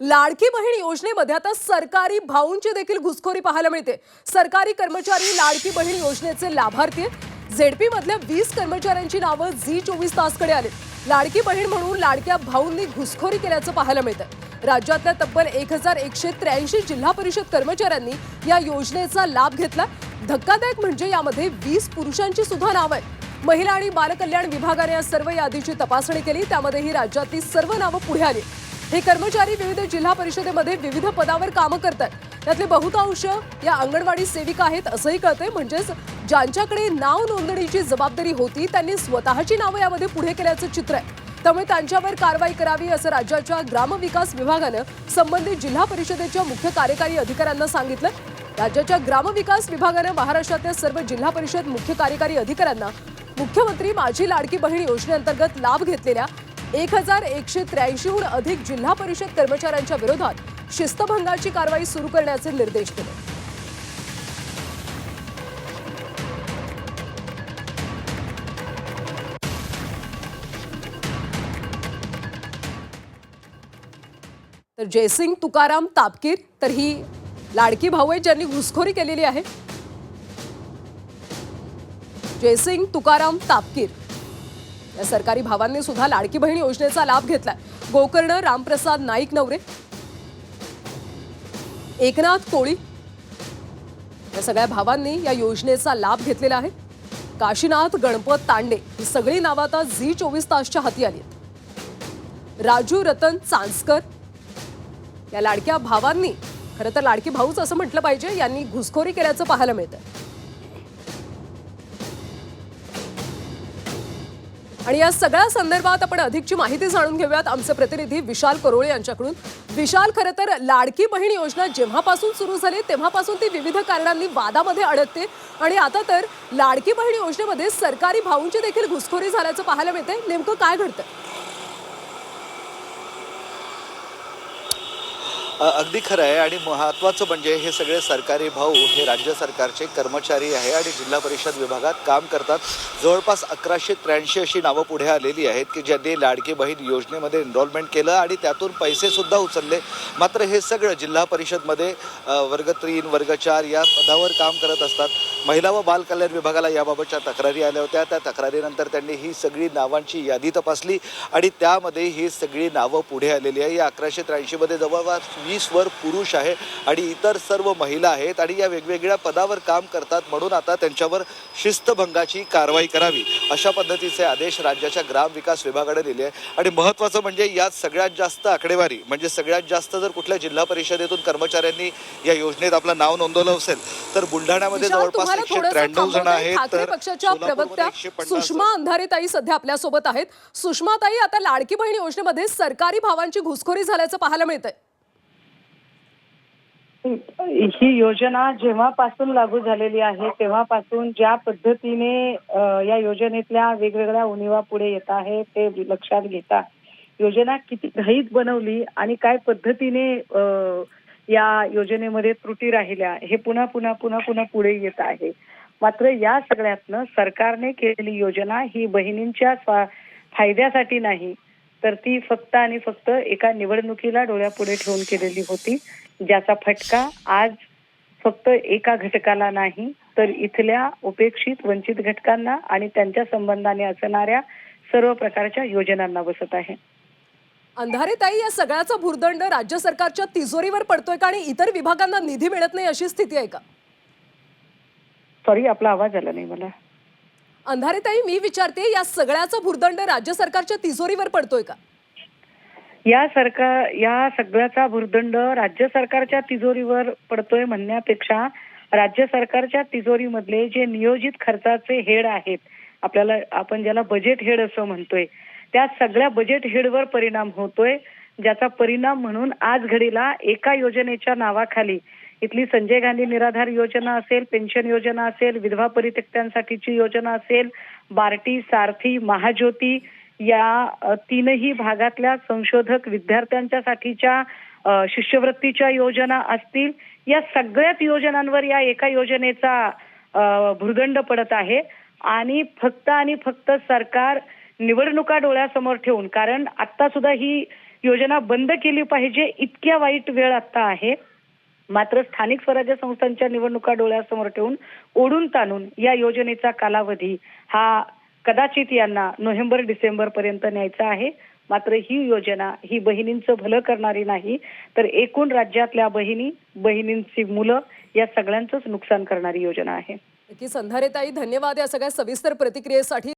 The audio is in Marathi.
लाडकी बहीण योजनेमध्ये आता सरकारी भाऊंची देखील घुसखोरी पाहायला मिळते. सरकारी कर्मचारी लाडकी बहीण योजनेचे लाभार्थी झेडपी मधल्या वीस कर्मचाऱ्यांची नावं झी चोवीस तासकडे आली. लाडकी बहीण म्हणून लाडक्या भाऊंनी घुसखोरी केल्याचं पाहायला मिळतं. राज्यातल्या तब्बल एक हजार एकशे त्र्याऐंशी जिल्हा परिषद कर्मचाऱ्यांनी या योजनेचा लाभ घेतला. धक्कादायक म्हणजे यामध्ये वीस पुरुषांची सुद्धा नावं आहेत. महिला आणि बालकल्याण विभागाने या सर्व यादीची तपासणी केली. त्यामध्ये ही राज्यातली सर्व नावं पुढे आली. हे कर्मचारी विविध जिल्हा परिषदेमध्ये विविध पदावर कामं करतात. त्यातले बहुतांश या अंगणवाडी सेविका आहेत असंही कळतंय. म्हणजेच ज्यांच्याकडे नाव नोंदणीची जबाबदारी होती त्यांनी स्वतःची नावं यामध्ये पुढे केल्याचं चित्र आहे. त्यामुळे त्यांच्यावर कारवाई करावी असं राज्याच्या ग्रामविकास विभागानं संबंधित जिल्हा परिषदेच्या मुख्य कार्यकारी अधिकाऱ्यांना सांगितलं. राज्याच्या ग्रामविकास विभागानं महाराष्ट्रातल्या सर्व जिल्हा परिषद मुख्य कार्यकारी अधिकाऱ्यांना मुख्यमंत्री माझी लाडकी बहीण योजनेअंतर्गत लाभ घेतलेल्या एक हजार एकशे त्र्याऐंशीहून अधिक जिल्हा परिषद कर्मचाऱ्यांच्या विरोधात शिस्तभंगाची कारवाई सुरू करण्याचे निर्देश दिले. तर जयसिंग तुकाराम तापकीर तर ही लाडकी भाऊ आहेत ज्यांनी घुसखोरी केलेली आहे. जयसिंग तुकाराम तापकीर. या सरकारी भावांनी सुद्धा लाडकी बहीण योजनेचा लाभ घेतलाय. गोकर्ण रामप्रसाद नाईक नवरे एकनाथ कोळी या सगळ्या भावांनी या योजनेचा लाभ घेतलेला आहे. काशीनाथ गणपत तांडे ही सगळी नावं आता झी चोवीस तासच्या हाती आली आहेत. राजू रतन चांसकर या लाडक्या भावांनी खरं तर लाडकी भाऊच असं म्हटलं पाहिजे यांनी घुसखोरी केल्याचं पाहायला मिळतं आणि या सगळ्या संदर्भात आपण अधिकची माहिती जाणून घेऊयात. आमचे प्रतिनिधी विशाल करोळे यांच्याकडून. विशाल खरं तर लाडकी बहीण योजना जेव्हापासून सुरू झाली तेव्हापासून ती विविध कारणांनी वादामध्ये अडकते. आणि आता तर लाडकी बहीण योजनेमध्ये सरकारी भाऊंची देखील घुसखोरी झाल्याचं पाहायला मिळते नेमकं काय घडतं अगदी खरं आहे आणि महत्त्वाचं म्हणजे हे सगळे सरकारी भाऊ हे राज्य सरकारचे कर्मचारी आहे आणि जिल्हा परिषद विभागात काम करतात. जवळपास अकराशे त्र्याऐंशी अशी नावं पुढे आलेली आहेत की ज्यांनी लाडकी बहीण योजनेमध्ये एनरोलमेंट केलं आणि त्यातून पैसेसुद्धा उचलले. मात्र हे सगळं जिल्हा परिषदमध्ये वर्ग तीन वर्ग चार या पदावर काम करत असतात. महिला व बाल कल्याण विभागाला याबाबतच्या तक्रारी आल्या होत्या. त्या तक्रारीनंतर त्यांनी ही सगळी नावांची यादी तपासली आणि त्यामध्ये ही सगळी नावं पुढे आलेली आहे. या अकराशे त्र्याऐंशीमध्ये जवळपास वीस वर पुरुष आहे आणि इतर सर्व महिला आहेत आणि या वेगवेगळ्या पदावर काम करतात म्हणून आता त्यांच्यावर शिस्तभंगाची कारवाई करावी अशा पद्धतीचे आदेश राज्याच्या ग्रामविकास विभागाने दिले आहे आणि महत्त्वाचं म्हणजे यात सगळ्यात जास्त आकडेवारी म्हणजे सगळ्यात जास्त जर कुठल्या जिल्हा परिषदेतून कर्मचाऱ्यांनी या योजनेत आपलं नाव नोंदवलं असेल तर बुलढाण्यामध्ये जवळपास तुम्हाला थोडंसं ठाकरे पक्षाच्या प्रवक्त्या 150 सुषमा अंधारेताई सध्या आपल्यासोबत आहेत. सुषमाताई आता लाडकी बहीण योजनेमध्ये सरकारी भावांची घुसखोरी झाल्याचं पाहायला मिळतंय. ही योजना जेव्हापासून लागू झालेली आहे तेव्हापासून ज्या पद्धतीने या योजनेतल्या वेगवेगळ्या उणीवा पुढे येत आहे ते लक्षात घेता योजना किती घाईत बनवली आणि काय पद्धतीने अ, या योजनेमध्ये त्रुटी राहिल्या. हे पुन्हा पुन्हा पुन्हा पुन्हा पुढे येत आहे. मात्र या सगळ्यातनं सरकारने केलेली योजना ही बहिणींच्या फायद्यासाठी नाही तर ती फक्त आणि फक्त एका निवडणुकीला डोळ्यापुढे ठेवून केलेली होती ज्याचा फटका आज फक्त एका घटकाला नाही तर इथल्या उपेक्षित वंचित घटकांना आणि त्यांच्या संबंधाने असणाऱ्या सर्व प्रकारच्या योजनांना बसत आहे. अंधारेताई या सगळ्याचा भुर्दंड राज्य सरकारच्या तिजोरीवर पडतोय का आणि इतर विभागांना निधी मिळत नाही अशी स्थिती आहे का? सॉरी आपला आवाज आला नाही मला. अंधारेताई मी विचारते या सगळ्याचा भुर्दंड राज्य सरकारच्या तिजोरीवर पडतोय का? या सरकार या सगळ्याचा भुर्दंड राज्य सरकारच्या तिजोरीवर पडतोय म्हणण्यापेक्षा राज्य सरकारच्या तिजोरीमधले जे नियोजित खर्चाचे हेड आहेत आपल्याला आपण ज्याला बजेट हेड असं म्हणतोय त्या सगळ्या बजेट हेडवर परिणाम होतोय ज्याचा परिणाम म्हणून आज घडीला एका योजनेच्या नावाखाली इथली संजय गांधी निराधार योजना असेल पेन्शन योजना असेल विधवा परित्यक्त्यांसाठीची योजना असेल बार्टी सारथी महाज्योती या तीनही भागातल्या संशोधक विद्यार्थ्यांच्या साठीच्या शिष्यवृत्तीच्या योजना असतील या सगळ्याच योजनांवर या एका योजनेचा भुर्दंड पडत आहे. आणि फक्त आणि फक्त सरकार निवडणुका डोळ्यासमोर ठेवून. कारण आता सुद्धा ही योजना बंद केली पाहिजे इतक्या वाईट वेळ आता आहे. मात्र स्थानिक स्वराज्य संस्थांच्या निवडणुका डोळ्यासमोर ठेवून ओढून ताणून या योजनेचा कालावधी हा कदाचित यांना नोव्हेंबर डिसेंबर पर्यंत न्यायचा आहे. मात्र ही योजना ही बहिणींचं भलं करणारी नाही तर एकूण राज्यातल्या बहिणी बहिणींची मुलं या सगळ्यांचंच नुकसान करणारी योजना आहे. की संधारेताई धन्यवाद या सगळ्या सविस्तर प्रतिक्रियेसाठी.